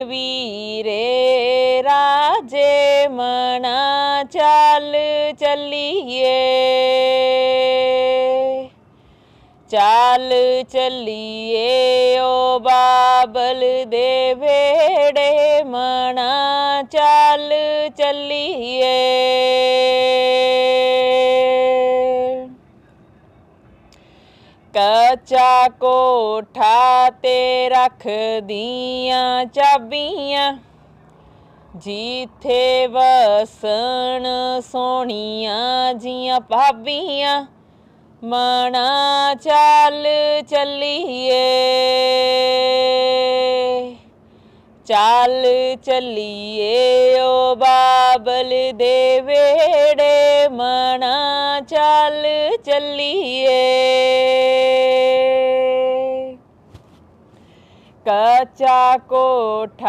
ਵੀਰੇ ਰਾਜੇ ਮਨਾ ਚੱਲ ਚੱਲੀਏ। ਚੱਲ ਚੱਲੀਏ ਓ ਬਾਬਲ ਦੇ ਵੇੜੇ ਮਨਾ ਚੱਲ ਚੱਲੀਏ। ਕੱਚਾ ਕੋਠਾ ਤੇ ਰੱਖਦੀਆਂ ਚਾਬੀਆਂ। ਜਿੱਥੇ ਵਸਣ ਸੋਹਣੀਆਂ ਜੀਆਂ ਭਾਬੀਆਂ, ਮਣਾ ਚੱਲ ਚੱਲੀਏ। ਚੱਲ ਚੱਲੀਏ ਓ ਬਾਬਲ ਦੇ ਵੇੜੇ ਮਣਾ ਚੱਲ ਚੱਲੀਏ। ਕੱਚਾ ਕੋਠਾ